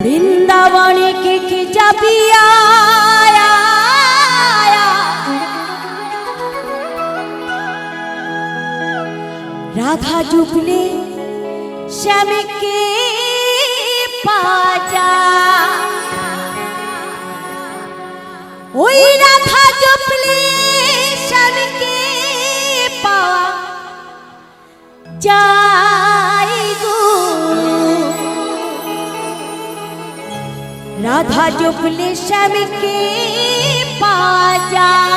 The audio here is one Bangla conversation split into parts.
বৃন্দাবনে কে কে যাবি রাধা যুগলে শ্যামকে পাজা। ওই রাধা জুগলে শ্যামকে পাওয়া যা রাধা যোগলে শ্যামকে পাজা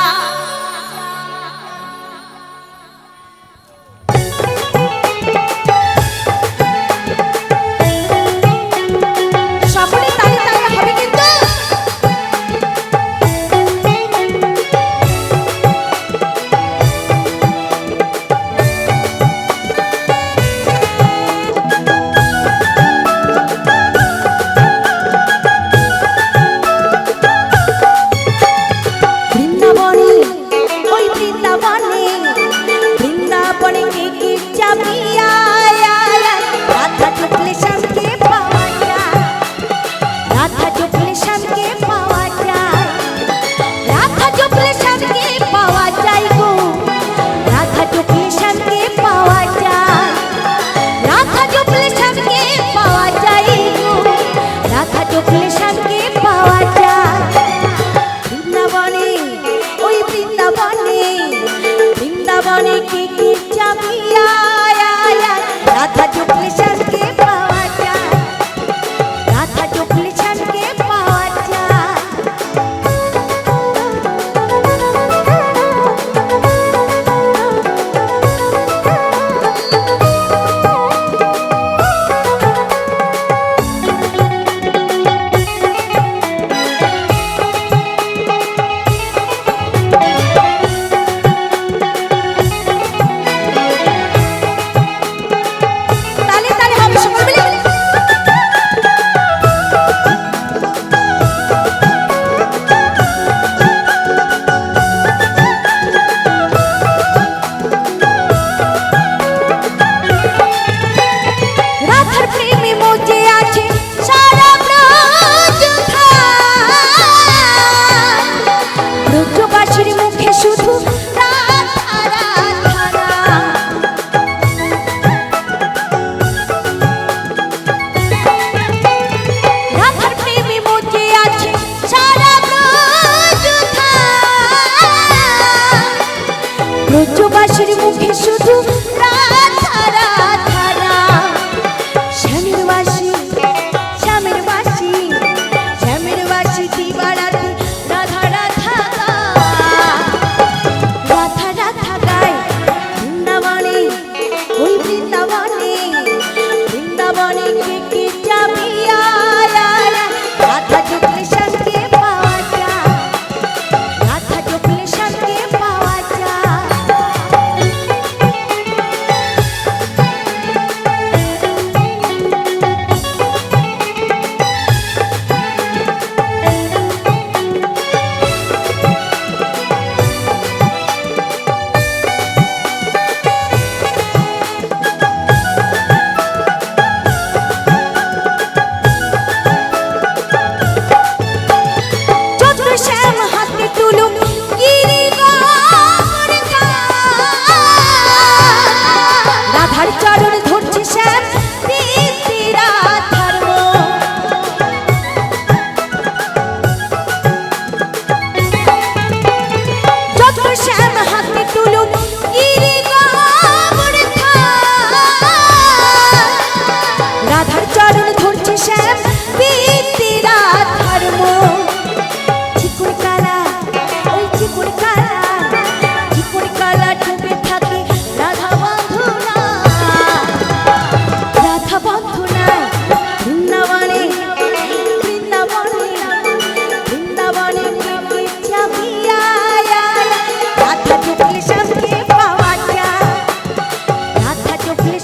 শুধু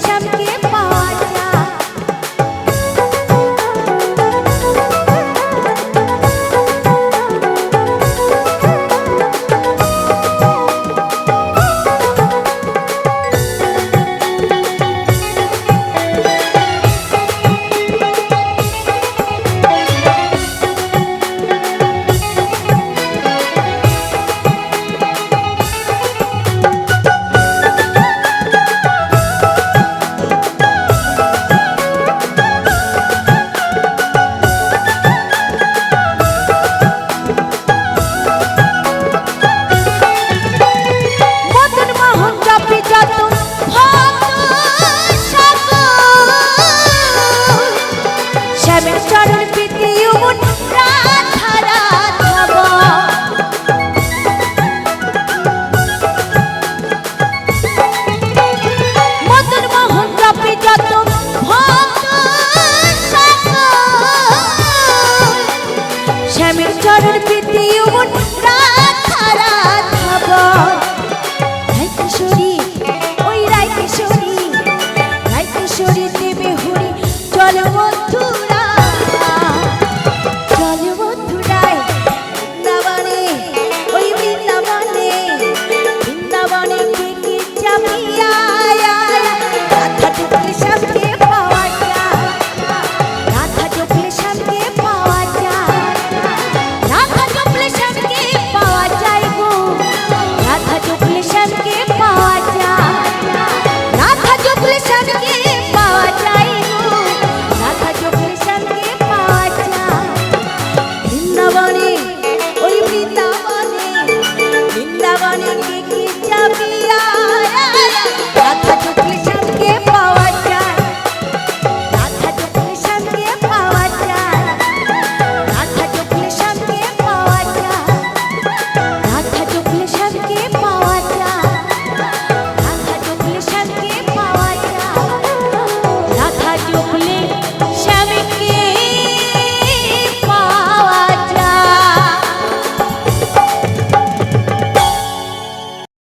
champion. চরণ প্রীতি রাধা রাধা।